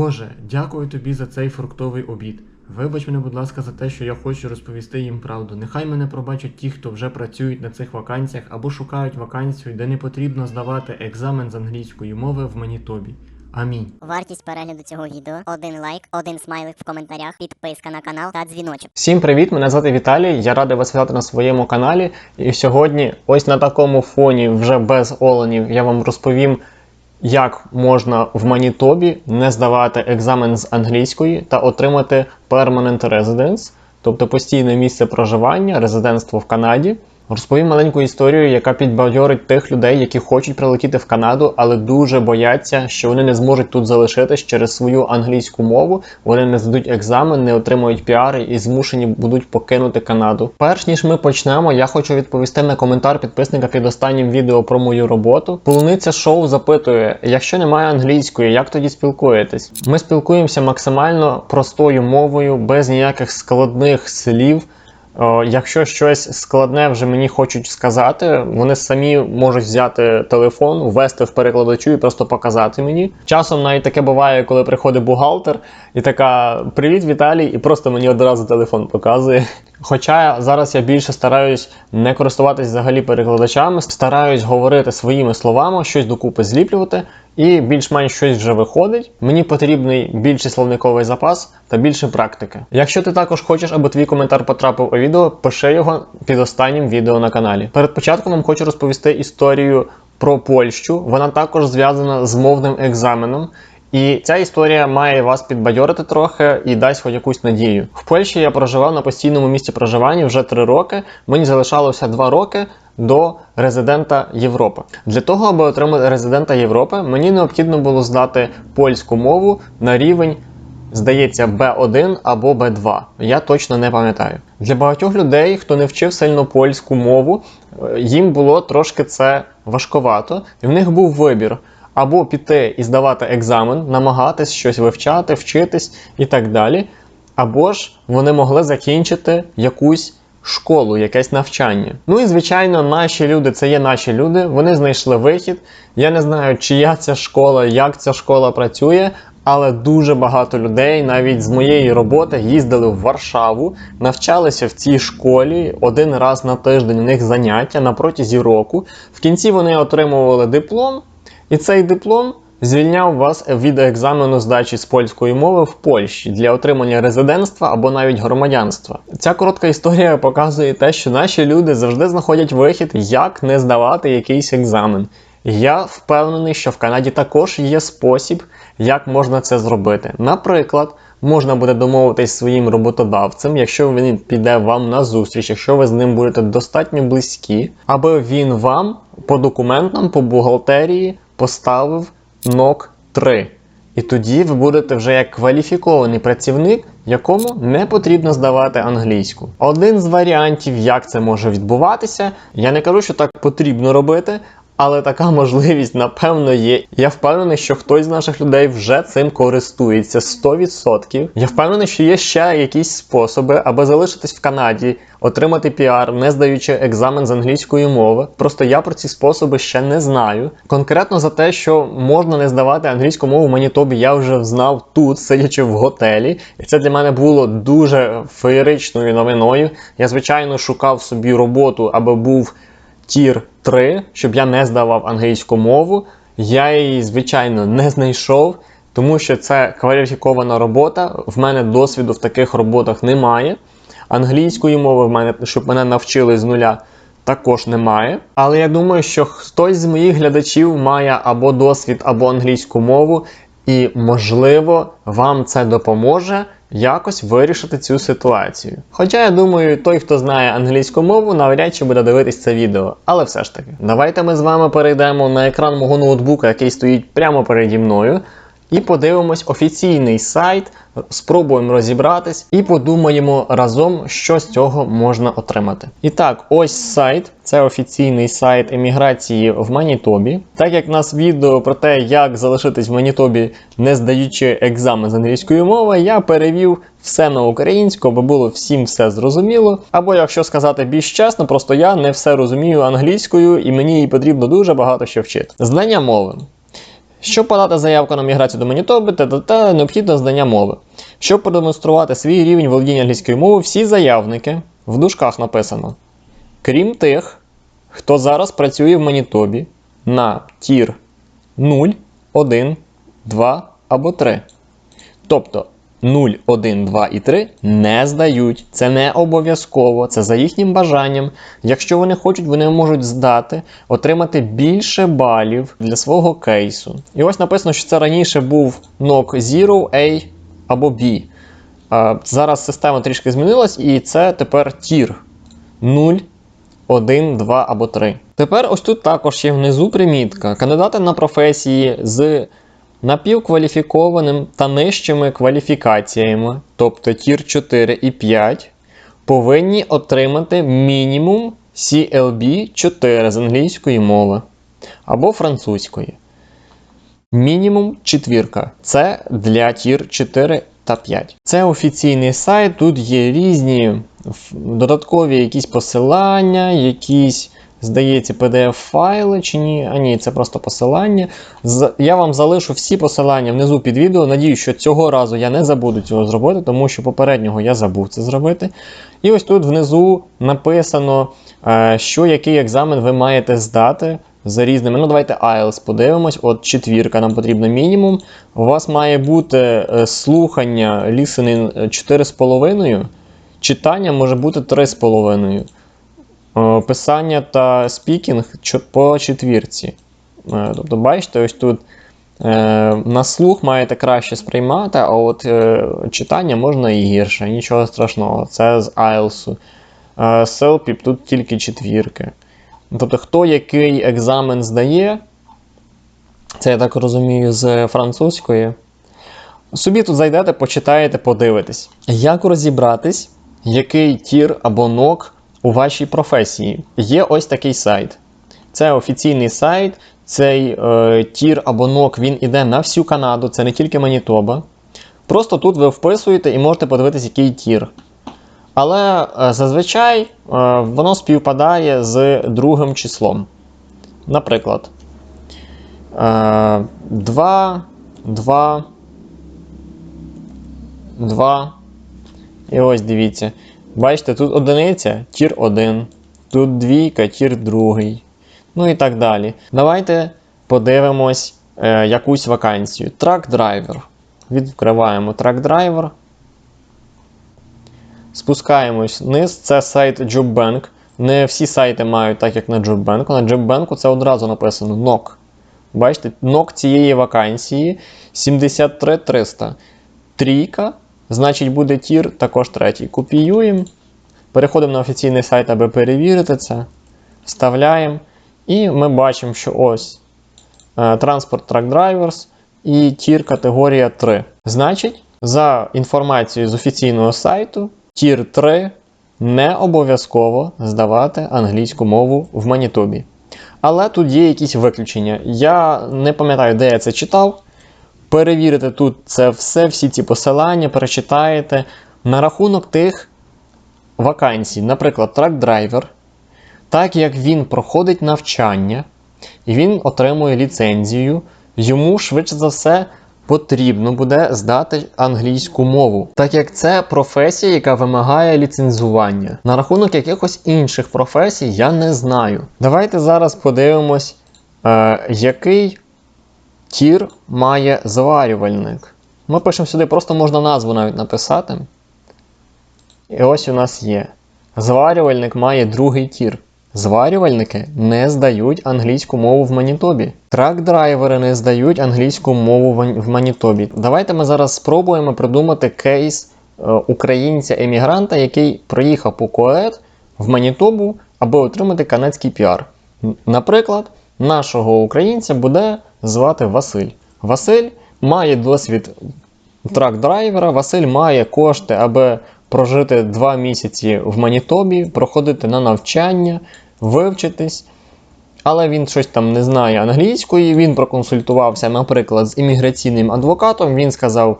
Боже, дякую тобі за цей фруктовий обід. Вибач мене, будь ласка, за те, що я хочу розповісти їм правду. Нехай мене пробачать ті, хто вже працюють на цих вакансіях або шукають вакансію, де не потрібно здавати екзамен з англійської мови в Манітобі. Амінь. Вартість перегляду цього відео один лайк, один смайлик в коментарях, підписка на канал та дзвіночок. Всім привіт! Мене звати Віталій. Я радий вас вітати на своєму каналі. І сьогодні, ось на такому фоні, вже без оленів, я вам розповім, як можна в Манітобі не здавати екзамен з англійської та отримати Permanent Residence, тобто постійне місце проживання, резидентство в Канаді. Розповім маленьку історію, яка підбадьорить тих людей, які хочуть прилетіти в Канаду, але дуже бояться, що вони не зможуть тут залишитись через свою англійську мову. Вони не здадуть екзамен, не отримують піари і змушені будуть покинути Канаду. Перш ніж ми почнемо, я хочу відповісти на коментар підписника під останнім відео про мою роботу. Полуниця шоу запитує: якщо немає англійської, як тоді спілкуєтесь? Ми спілкуємося максимально простою мовою, без ніяких складних слів. Якщо щось складне вже мені хочуть сказати, вони самі можуть взяти телефон, ввести в перекладачу і просто показати мені. Часом навіть таке буває, коли приходить бухгалтер і така: Привіт, Віталій, і просто мені одразу телефон показує. Хоча зараз я більше стараюсь не користуватись взагалі перекладачами, стараюсь говорити своїми словами, щось докупи зліплювати, і більш-менш щось вже виходить. Мені потрібний більший словниковий запас та більше практики. Якщо ти також хочеш, аби твій коментар потрапив у відео, пиши його під останнім відео на каналі. Перед початком вам хочу розповісти історію про Польщу. Вона також зв'язана з мовним екзаменом. І ця історія має вас підбадьорити трохи і дасть хоч якусь надію. В Польщі я проживав на постійному місці проживання вже три роки. Мені залишалося два роки до резидента Європи. Для того, аби отримати резидента Європи, мені необхідно було здати польську мову на рівень. Здається, B1 або B2. Я точно не пам'ятаю. Для багатьох людей, хто не вчив сильно польську мову, е, їм було трошки це важковато, і в них був вибір або піти і здавати екзамен, намагатись щось вивчати, вчитись і так далі. Або ж вони могли закінчити якусь школу, якесь навчання. Ну і звичайно, наші люди це є наші люди. Вони знайшли вихід. Я не знаю, чия ця школа, як ця школа працює. Але дуже багато людей, навіть з моєї роботи, їздили в Варшаву, навчалися в цій школі один раз на тиждень. У них заняття на протязі року. В кінці вони отримували диплом, і цей диплом звільняв вас від екзамену здачі з польської мови в Польщі для отримання резидентства або навіть громадянства. Ця коротка історія показує те, що наші люди завжди знаходять вихід, як не здавати якийсь екзамен. Я впевнений, що в Канаді також є спосіб, як можна це зробити. Наприклад, можна буде домовитись своїм роботодавцем, якщо він піде вам на зустріч, якщо ви з ним будете достатньо близькі, аби він вам по документам, по бухгалтерії поставив НОК 3. І тоді ви будете вже як кваліфікований працівник, якому не потрібно здавати англійську. Один з варіантів, як це може відбуватися, я не кажу, що так потрібно робити. Але така можливість, напевно, є. Я впевнений, що хтось з наших людей вже цим користується 100%. Я впевнений, що є ще якісь способи, аби залишитись в Канаді, отримати піар, не здаючи екзамен з англійської мови. Просто я про ці способи ще не знаю. Конкретно за те, що можна не здавати англійську мову в Манітобі, я вже знав тут, сидячи в готелі. І це для мене було дуже феєричною новиною. Я, звичайно, шукав собі роботу, аби був тір 3, щоб я не здавав англійську мову. Я її, звичайно, не знайшов, тому що це кваліфікована робота. В мене досвіду в таких роботах немає. Англійської мови в мене, щоб мене навчили з нуля, також немає. Але я думаю, що хтось з моїх глядачів має або досвід, або англійську мову, і, можливо, вам це допоможе якось вирішити цю ситуацію. Хоча я думаю, той, хто знає англійську мову, навряд чи буде дивитись це відео. Але все ж таки, давайте ми з вами перейдемо на екран мого ноутбука, який стоїть прямо переді мною. І подивимось офіційний сайт, спробуємо розібратись і подумаємо разом, що з цього можна отримати. І так, ось сайт, це офіційний сайт еміграції в Манітобі. Так як у нас відео про те, як залишитись в Манітобі, не здаючи екзамен з англійської мови, я перевів все на українську, аби було всім все зрозуміло. Або, якщо сказати більш чесно, просто я не все розумію англійською і мені її потрібно дуже багато що вчити. Знання мови. Щоб подати заявку на міграцію до Манітоби, та необхідно знання мови. Щоб продемонструвати свій рівень володіння англійською мовою, всі заявники в дужках написано. Крім тих, хто зараз працює в Манітобі на тір 0, 1, 2 або 3. Тобто 0, 1, 2 і 3 не здають. Це не обов'язково, це за їхнім бажанням. Якщо вони хочуть, вони можуть здати, отримати більше балів для свого кейсу. І ось написано, що це раніше був NOC Zero, A або B. Зараз система трішки змінилась, і це тепер тір 0, 1, 2 або 3. Тепер ось тут також є внизу примітка. Кандидати на професії з напівкваліфікованим та нижчими кваліфікаціями, тобто тір 4 і 5, повинні отримати мінімум CLB 4 з англійської мови або французької. Мінімум четвірка. Це для тір 4 та 5. Це офіційний сайт, тут є різні додаткові якісь посилання, якісь, здається, PDF-файли чи ні. А ні, це просто посилання. Я вам залишу всі посилання внизу під відео. Надію, що цього разу я не забуду цього зробити, тому що попереднього я забув це зробити. І ось тут внизу написано, е, що який екзамен ви маєте здати за різними. Ну, давайте IELTS подивимось. От четвірка нам потрібно мінімум. У вас має бути е, слухання е, 4,5, читання може бути 3,5. Е, Писання та спікінг по четвірці. Е, Тобто, бачите, ось тут е, на слух маєте краще сприймати, а от читання можна і гірше, нічого страшного. Це з IELTS. Селпіп тут тільки четвірки. Тобто, хто який екзамен здає, це я так розумію, з французької. Собі тут зайдете, почитаєте, подивитесь. Як розібратись, який тір або нок у вашій професії? Є ось такий сайт. Це офіційний сайт. Цей е, тір або нок він іде на всю Канаду, це не тільки Манітоба. Просто тут ви вписуєте і можете подивитись, який тір. Але е, зазвичай е, воно співпадає з другим числом. Наприклад, е, 2, 2, 2. І ось дивіться. Бачите, тут одиниця, тір 1, тут двійка, тір 2. Ну і так далі. Давайте подивимось е, якусь вакансію. Трак-драйвер. Відкриваємо трак-драйвер. Спускаємось вниз. Це сайт JobBank. Не всі сайти мають так, як на JobBank. На JobBank це одразу написано NOC. Бачите, NOC цієї вакансії 73300. Трійка, значить буде тір, також третій. Копіюємо. Переходимо на офіційний сайт, аби перевірити це. Вставляємо. І ми бачимо, що ось е, Transport Truck Drivers і тір категорія 3. Значить, за інформацією з офіційного сайту, тір 3 не обов'язково здавати англійську мову в Манітобі. Але тут є якісь виключення. Я не пам'ятаю, де я це читав. Перевірите тут це все, всі ці посилання, перечитаєте. На рахунок тих вакансій, наприклад, трак-драйвер, так як він проходить навчання і він отримує ліцензію, йому швидше за все потрібно буде здати англійську мову, так як це професія, яка вимагає ліцензування. На рахунок якихось інших професій я не знаю. Давайте зараз подивимось, е, який тір має зварювальник. Ми пишемо сюди, просто можна назву навіть написати. І ось у нас є. Зварювальник має другий тір. Зварювальники не здають англійську мову в Манітобі. Трак-драйвери не здають англійську мову в- Манітобі. Давайте ми зараз спробуємо придумати кейс е, українця-емігранта, який приїхав по КОЕД в Манітобу, аби отримати канадський піар. Наприклад, нашого українця буде звати Василь. Василь має досвід трак-драйвера, Василь має кошти, аби прожити два місяці в Манітобі, проходити на навчання, вивчитись. Але він щось там не знає англійської. Він проконсультувався, наприклад, з імміграційним адвокатом. Він сказав: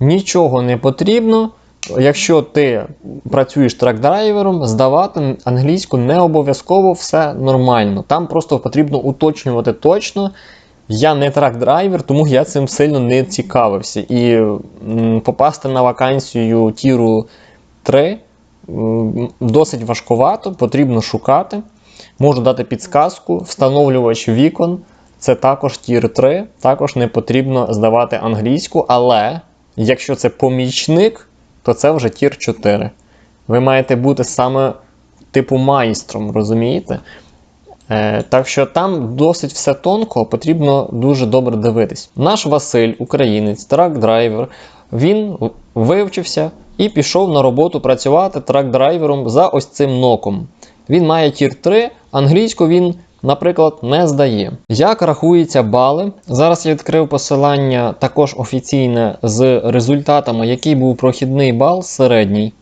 нічого не потрібно. Якщо ти працюєш трак-драйвером, здавати англійську не обов'язково все нормально. Там просто потрібно уточнювати точно, Я не трак-драйвер, тому я цим сильно не цікавився. І попасти на вакансію тіру 3 досить важкувато, потрібно шукати. Можу дати підсказку, встановлювач вікон. Це також тір 3, також не потрібно здавати англійську, але якщо це помічник, то це вже тір 4. Ви маєте бути саме типу майстром, розумієте? Е, так що там досить все тонко, потрібно дуже добре дивитись. Наш Василь, українець, трак-драйвер, він вивчився і пішов на роботу працювати трак-драйвером за ось цим ноком. Він має тір 3, англійську він, наприклад, не здає. Як рахуються бали? Зараз я відкрив посилання також офіційне з результатами, який був прохідний бал середній.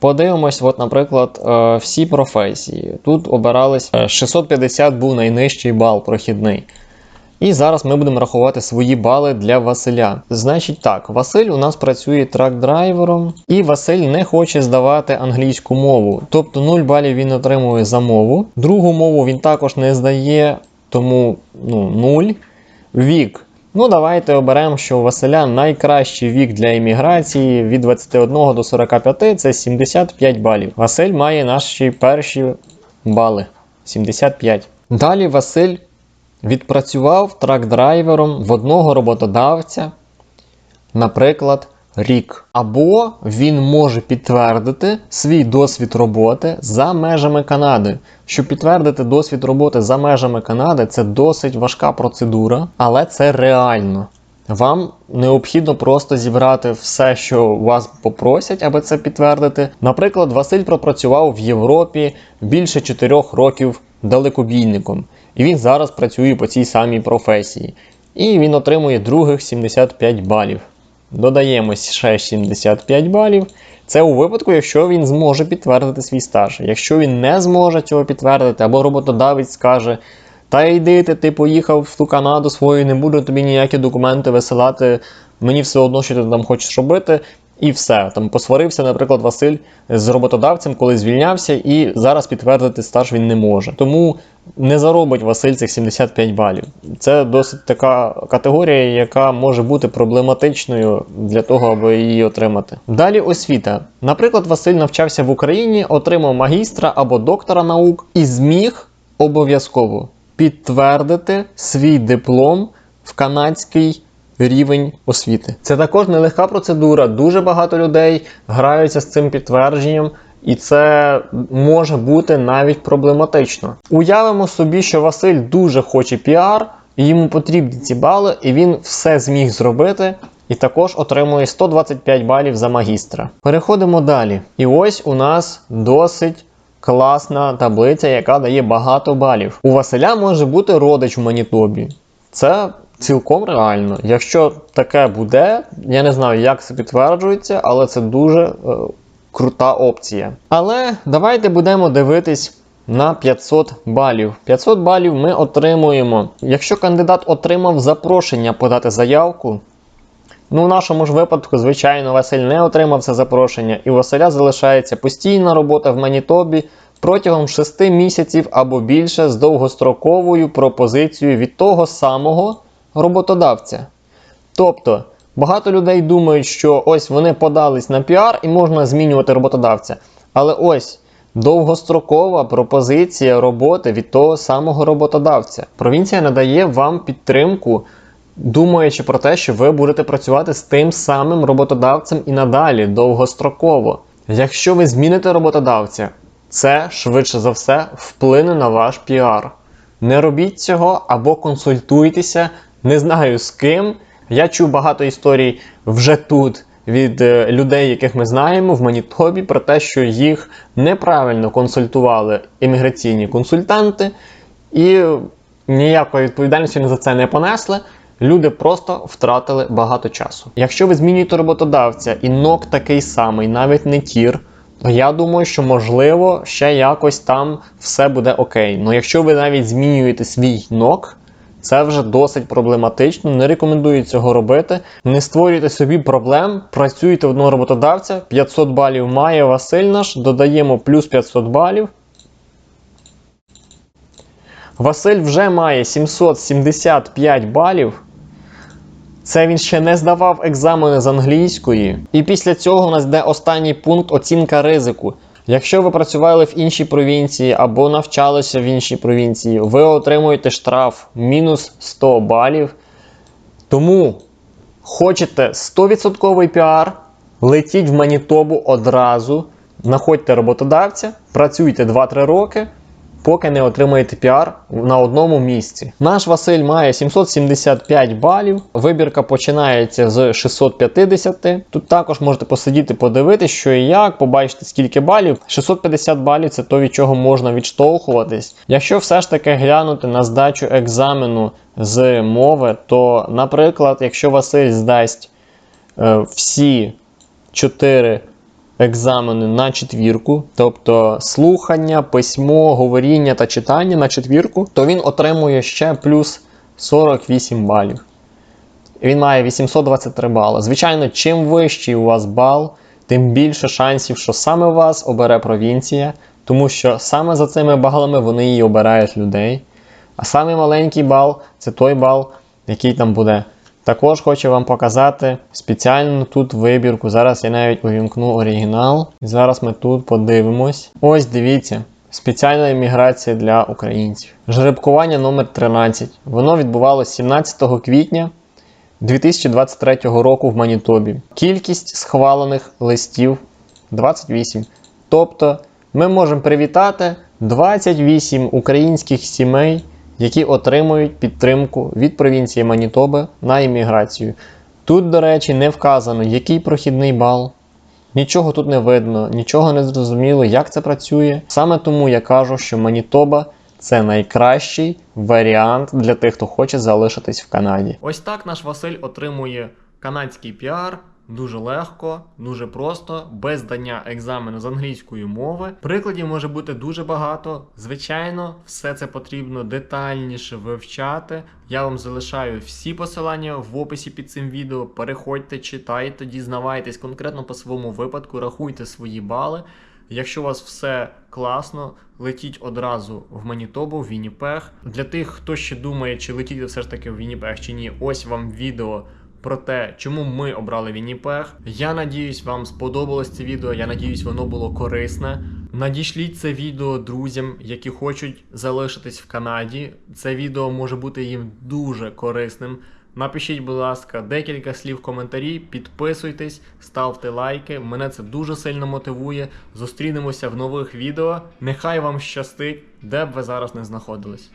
Подивимось, от, наприклад, е, всі професії. Тут обирались е, 650 був найнижчий бал прохідний. І зараз ми будемо рахувати свої бали для Василя. Значить так, Василь у нас працює трак-драйвером, і Василь не хоче здавати англійську мову. Тобто 0 балів він отримує за мову. Другу мову він також не здає, тому ну, 0. Вік. Ну, давайте оберемо, що у Василя найкращий вік для імміграції від 21 до 45 це 75 балів. Василь має наші перші бали 75. Далі Василь відпрацював трак-драйвером в одного роботодавця, наприклад, рік. Або він може підтвердити свій досвід роботи за межами Канади. Щоб підтвердити досвід роботи за межами Канади, це досить важка процедура, але це реально. Вам необхідно просто зібрати все, що вас попросять, аби це підтвердити. Наприклад, Василь пропрацював в Європі більше 4 років далекобійником, і він зараз працює по цій самій професії. І він отримує других 75 балів. Додаємо ще 75 балів. Це у випадку, якщо він зможе підтвердити свій стаж. Якщо він не зможе цього підтвердити, або роботодавець скаже: Та йди ти, ти поїхав в ту Канаду свою, не буду тобі ніякі документи висилати, мені все одно, що ти там хочеш робити. І все. Там посварився, наприклад, Василь з роботодавцем, коли звільнявся, і зараз підтвердити стаж він не може. Тому не заробить Василь цих 75 балів. Це досить така категорія, яка може бути проблематичною для того, аби її отримати. Далі освіта. Наприклад, Василь навчався в Україні, отримав магістра або доктора наук і зміг обов'язково підтвердити свій диплом в канадський рівень освіти. Це також нелегка процедура. Дуже багато людей граються з цим підтвердженням. І це може бути навіть проблематично. Уявимо собі, що Василь дуже хоче піар, йому потрібні ці бали, і він все зміг зробити, і також отримує 125 балів за магістра. Переходимо далі. І ось у нас досить класна таблиця, яка дає багато балів. У Василя може бути родич в Манітобі. Це цілком реально. Якщо таке буде, я не знаю, як це підтверджується, але це дуже е, крута опція. Але давайте будемо дивитись на 500 балів. 500 балів ми отримуємо. Якщо кандидат отримав запрошення подати заявку, ну в нашому ж випадку, звичайно, Василь не отримав це запрошення, і у Василя залишається постійна робота в Манітобі протягом 6 місяців або більше з довгостроковою пропозицією від того самого роботодавця. Тобто, багато людей думають, що ось вони подались на піар і можна змінювати роботодавця. Але ось довгострокова пропозиція роботи від того самого роботодавця. Провінція надає вам підтримку, думаючи про те, що ви будете працювати з тим самим роботодавцем і надалі довгостроково. Якщо ви зміните роботодавця, це швидше за все вплине на ваш піар. Не робіть цього або консультуйтеся, не знаю з ким. Я чув багато історій вже тут від е, людей, яких ми знаємо в Манітобі, про те, що їх неправильно консультували імміграційні консультанти, і ніякої відповідальності за це не понесли. Люди просто втратили багато часу. Якщо ви змінюєте роботодавця і нок такий самий, навіть не тір, то я думаю, що можливо ще якось там все буде окей. Ну якщо ви навіть змінюєте свій нок, це вже досить проблематично. Не рекомендую цього робити. Не створюйте собі проблем, працюйте в одного роботодавця. 500 балів має Василь наш, додаємо плюс 500 балів. Василь вже має 775 балів. Це він ще не здавав екзамени з англійської. І після цього у нас йде останній пункт оцінка ризику. Якщо ви працювали в іншій провінції або навчалися в іншій провінції, ви отримуєте штраф мінус 100 балів. Тому хочете 100% піар, летіть в Манітобу одразу, знаходьте роботодавця, працюйте 2-3 роки, поки не отримаєте піар на одному місці. Наш Василь має 775 балів. Вибірка починається з 650. Тут також можете посидіти, подивитися, що і як, побачити скільки балів. 650 балів це то, від чого можна відштовхуватись. Якщо все ж таки глянути на здачу екзамену з мови, то, наприклад, якщо Василь здасть е, всі 4 екзамени на четвірку, тобто слухання, письмо, говоріння та читання на четвірку, то він отримує ще плюс 48 балів. Він має 823 бали. Звичайно, чим вищий у вас бал, тим більше шансів, що саме вас обере провінція, тому що саме за цими балами вони і обирають людей. А самий маленький бал це той бал, який там буде. Також хочу вам показати спеціальну тут вибірку. Зараз я навіть увімкну оригінал. Зараз ми тут подивимось. Ось дивіться. Спеціальна імміграція для українців. Жеребкування номер 13. Воно відбувалося 17 квітня 2023 року в Манітобі. Кількість схвалених листів 28. Тобто ми можемо привітати 28 українських сімей, які отримують підтримку від провінції Манітоби на імміграцію. Тут, до речі, не вказано, який прохідний бал. Нічого тут не видно, нічого не зрозуміло, як це працює. Саме тому я кажу, що Манітоба це найкращий варіант для тих, хто хоче залишитись в Канаді. Ось так наш Василь отримує канадський піар. Дуже легко, дуже просто, без здання екзамену з англійської мови. Прикладів може бути дуже багато. Звичайно, все це потрібно детальніше вивчати. Я вам залишаю всі посилання в описі під цим відео. Переходьте, читайте, дізнавайтесь конкретно по своєму випадку, рахуйте свої бали. Якщо у вас все класно, летіть одразу в Манітобу, в Вінніпег. Для тих, хто ще думає, чи летіти все ж таки в Вінніпег чи ні, ось вам відео про те, чому ми обрали Вінніпег. Я надіюсь, вам сподобалось це відео. Я надіюсь, воно було корисне. Надішліть це відео друзям, які хочуть залишитись в Канаді. Це відео може бути їм дуже корисним. Напишіть, будь ласка, декілька слів в коментарі, підписуйтесь, ставте лайки. Мене це дуже сильно мотивує. Зустрінемося в нових відео. Нехай вам щастить, де б ви зараз не знаходились.